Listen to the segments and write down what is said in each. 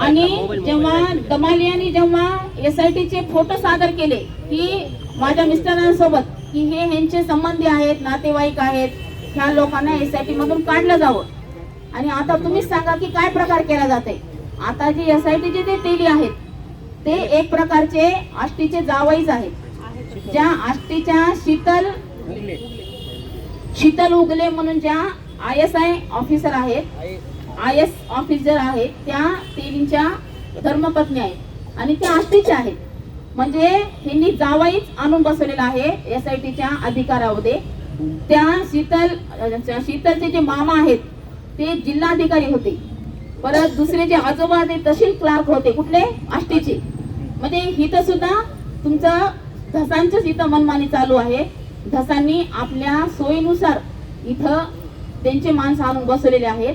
आणि जेव्हा दमाली यांनी जेव्हा एस आय चे फोटो सादर केले की माझ्या मिस्टरांसोबत की हे ह्यांचे संबंधी आहेत नातेवाईक आहेत ह्या लोकांना एस आय टी मधून काढलं जावं. आणि आता तुम्हीच सांगा की काय प्रकार केला जाते आता जे एस आय टीचे ते तेली आहेत ते एक प्रकारचे आष्टीचे जावईच आहेत. ज्या आष्टीच्या शीतल शीतल उगले म्हणून ज्या आय एस आय ऑफिसर आहेत आय एस ऑफिसर आहेत त्या देवींच्या धर्मपत्नी आहेत आणि त्या आष्टीच्या आहेत. म्हणजे ह्यांनी जावाईच आणून बसवलेला आहे एस आय टीच्या अधिकारामध्ये. त्या शीतल शीतलचे जे मामा आहेत ते जिल्हाधिकारी होते. परत दुसरे जे आजोबा ते तहसील क्लार्क होते. कुठले? आष्टीचे. म्हणजे इथं सुद्धा तुमचं धसांचंच इथं मनमानी चालू आहे. धसांनी आपल्या सोयीनुसार इथं त्यांचे माणसं आणून बसवलेले आहेत.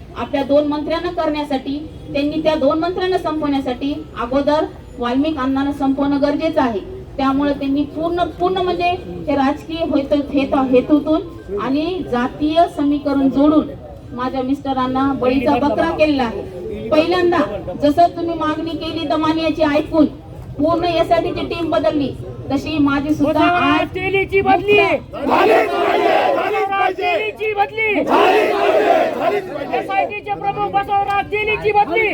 आपल्या दोन मंत्र्यांना करण्यासाठी त्यांनी त्या दोन मंत्र्यांना संपवण्यासाठी अगोदर वाल्मिक अण्णांना संपवणं गरजेचं आहे. त्यामुळे त्यांनी पूर्ण पूर्ण म्हणजे हे राजकीय हेतु- हेतु- हेतूतून आणि जातीय समीकरण जोडून माझ्या मिस्टरांना बळीचा बकरा केलेला आहे. पहिल्यांदा जसं तुम्ही मागणी केली दमानियाची ऐकून पूर्ण यासाठी टीम बदलली तशी माझी सुद्धा आज बदली. तेलीची बदली. एसआयटीचे प्रमुख बसवराज तेलीची बदली.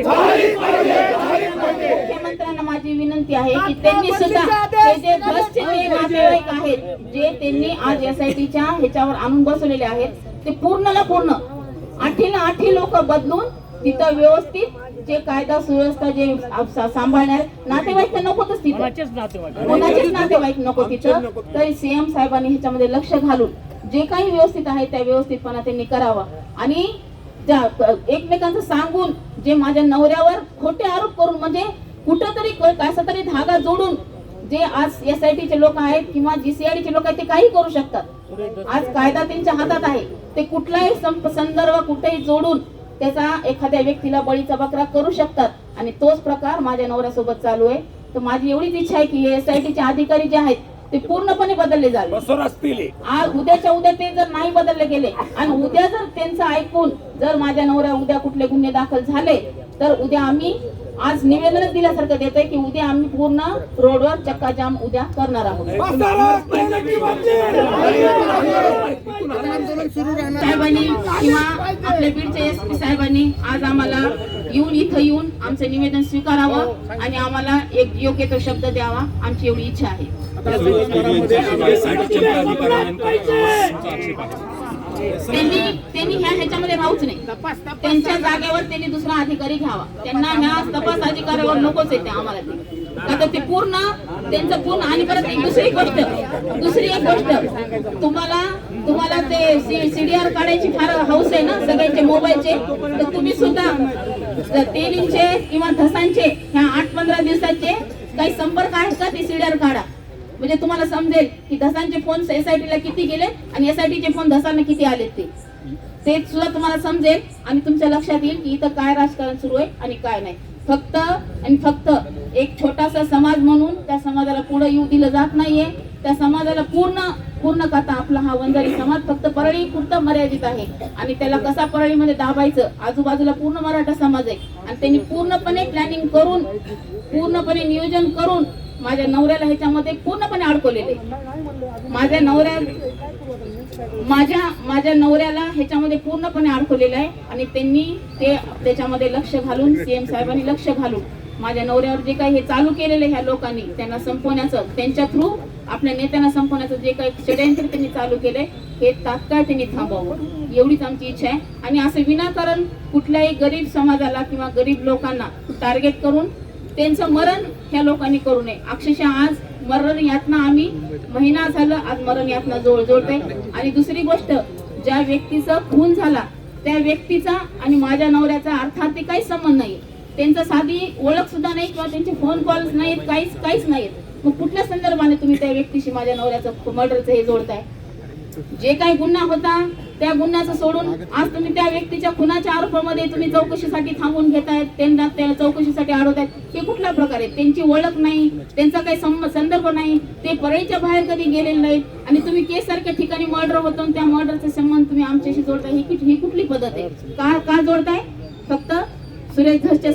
मुख्यमंत्र्यांना माझी विनंती आहे की त्यांनी सुद्धा ते जे भ्रष्ट जे नातेवाईक आहेत जे त्यांनी आज एसआयटीच्या ह्याच्यावर आणून बसवलेले आहेत ते पूर्णला पूर्ण. आठीला आठी लोक बदलून तिथं व्यवस्थित जे कायदा सुव्यवस्था जे सांभाळणार नातेवाईक तर नकोतच तिथं. कोणाचेच नातेवाईक. नको तिथं. तरी सीएम साहेबांनी ह्याच्यामध्ये लक्ष घालून जे काही व्यवस्थित आहे त्या व्यवस्थितपणा त्यांनी करावा. आणि त्या- एकमेकांचं सांगून जे माझ्या नवऱ्यावर खोटे आरोप करून म्हणजे कुठंतरी कसा तरी धागा जोडून जे आज एस आय टीचे लोक आहेत किंवा जीसीआय चे लोक आहेत ते काही करू शकतात. आज कायदा त्यांच्या हातात आहे. ते कुठलाही संदर्भ कुठेही जोडून त्याचा एखाद्या व्यक्तीला बळीचा बकरा करू शकतात. आणि तोच प्रकार माझ्या नवऱ्यासोबत चालू आहे. तर माझी एवढीच इच्छा आहे की एस आय टीचे अधिकारी जे आहेत ते पूर्णपणे बदलले जावे. आज उद्याच्या उद्या ते जर नाही बदलले गेले आणि उद्या जर त्यांचं ऐकून जर माझ्या नवऱ्या उद्या कुठले गुन्हे दाखल झाले तर उद्या आम्ही आज निवेदनच दिल्यासारखं देत आहे की उद्या आम्ही पूर्ण रोडवर चक्काजाम उद्या करणार आहोत. साहेबांनी किंवा आपल्या बीडच्या एस पी साहेबांनी आज आम्हाला येऊन इथं येऊन आमचं निवेदन स्वीकारावं आणि आम्हाला एक योग्य तो शब्द द्यावा आमची एवढी इच्छा आहे. त्यांनी त्यांनी ह्या ह्याच्यामध्ये राहूच नाही. त्यांच्या जागेवर त्यांनी दुसरा अधिकारी घ्यावा. त्यांना ह्या तपास अधिकाऱ्यावर नकोच येते आम्हाला ते. आता ते पूर्ण त्यांचं पूर्ण आणि परत एक दुसरी गोष्ट दुसरी एक गोष्ट. तुम्हाला तुम्हाला ते सीडीआर काढायची फार हौस आहे ना सगळ्यांचे मोबाईलचे. तर तुम्ही सुद्धा तेलींचे किंवा धसांचे ह्या आठ पंधरा दिवसाचे काही संपर्क आहेत का ते सीडीआर काढा. म्हणजे तुम्हाला समजेल की धसांचे फोन एसआयटीला किती गेले आणि एसआयटीचे फोन धसांना किती आलेत ते. ते सुद्धा तुम्हाला समजेल आणि तुमच्या लक्षात येईल की इथं काय राजकारण सुरू आहे आणि काय नाही. फक्त आणि फक्त एक छोटासा समाज म्हणून त्या समाजाला पुढे येऊ दिलं जात नाहीये. त्या समाजाला पूर्ण पूर्ण कथा आपला हा वंजारी समाज फक्त परळी पुरता मर्यादित आहे. आणि त्याला कसा परळीमध्ये दाबायचं आजूबाजूला पूर्ण मराठा समाज आहे. आणि त्यांनी पूर्णपणे प्लॅनिंग करून पूर्णपणे नियोजन करून माझ्या नवऱ्याला ह्याच्यामध्ये पूर्णपणे अडकवलेले. माझ्या नवऱ्या माझ्या माझ्या नवऱ्याला ह्याच्यामध्ये पूर्णपणे अडकवलेलं आहे. आणि त्यांनी ते त्याच्यामध्ये लक्ष घालून सीएम साहेबांनी लक्ष घालून माझ्या नवऱ्यावर जे काही हे चालू केलेलं आहे ह्या लोकांनी त्यांना संपवण्याचं त्यांच्या थ्रू आपल्या नेत्यांना संपवण्याचं जे काही षडयंत्र त्यांनी चालू केलंय हे तात्काळ त्यांनी थांबवावं एवढीच आमची इच्छा आहे. आणि असं विनाकारण कुठल्याही गरीब समाजाला किंवा गरीब लोकांना टार्गेट करून त्यांचं मरण ह्या लोकांनी करू नये. अक्षरशः आज मरण यातना आम्ही महिना झालं आज मरण यातना जोड जोडते आणि दुसरी गोष्ट ज्या व्यक्तीचा खून झाला त्या व्यक्तीचा आणि माझ्या नवऱ्याचा अर्थार्थी काहीच संबंध नाही. त्यांचा साधी ओळख सुद्धा नाही किंवा त्यांचे फोन कॉल्स नाहीत काहीच काहीच नाहीत. मग कुठल्या संदर्भाने तुम्ही त्या व्यक्तीशी माझ्या नवऱ्याचं मर्डरचं हे जोडताय? जे काही गुन्हा होता त्या गुन्ह्याचं सोडून आज तुम्ही त्या व्यक्तीच्या खुनाच्या आरोपामध्ये तुम्ही चौकशीसाठी थांबून घेतायत त्यांना त्या चौकशीसाठी अडवतायत हे कुठल्या प्रकारे? त्यांची ओळख नाही त्यांचा काही संदर्भ नाही ते परळीच्या बाहेर कधी गेलेले नाहीत आणि तुम्ही केस सारख्या ठिकाणी मर्डर होतो आणि त्या मर्डरचा संबंध तुम्ही आमच्याशी जोडताय ही ही कुठली पद्धत आहे? का का जोडताय? फक्त सुरेश धसच्या